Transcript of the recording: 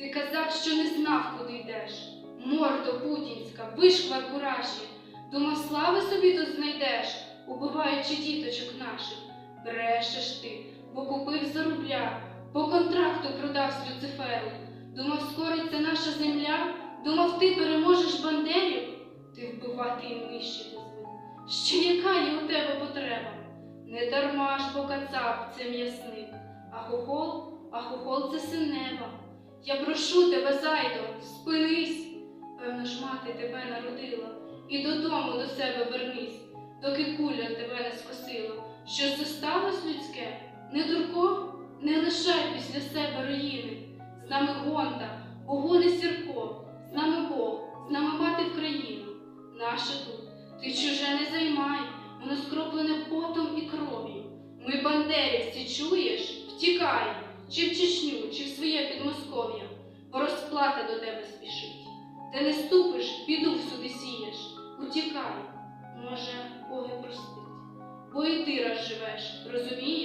Ти казав, що не знав, куди йдеш. Мордо путінська, вишквар куражі. Думав, слави собі тут знайдеш, убиваючи діточок наших. Брешеш ти, бо купив за рубля, по контракту продав з Люциферу. Думав, скориться наша земля, думав, ти переможеш бандерів. Ти вбивати і нищити звик. Ще яка є у тебе потреба? Не дарма ж бо кацап це м'ясник, а хохол, а хохол це син неба. Я прошу тебе, зайдо, спинись. Певно ж мати тебе народила, і додому до себе вернись, доки куля тебе не скосила. Що зосталось людське? Не дурко, не лишай після себе руїни. З нами гонта, погони сірко, з нами Бог, з нами мати в країну. Наше тут, ти чуже не займай, воно скроплене потом і кров'ю. Ми бандерівці, чуєш? Втікай, чи в Чечню, чи в своє підмосков'я, бо розплата до тебе спішить. Ти не ступиш, піду всюди сієш, утікай, може, Боги простить. Бо і ти раз живеш, розумієш?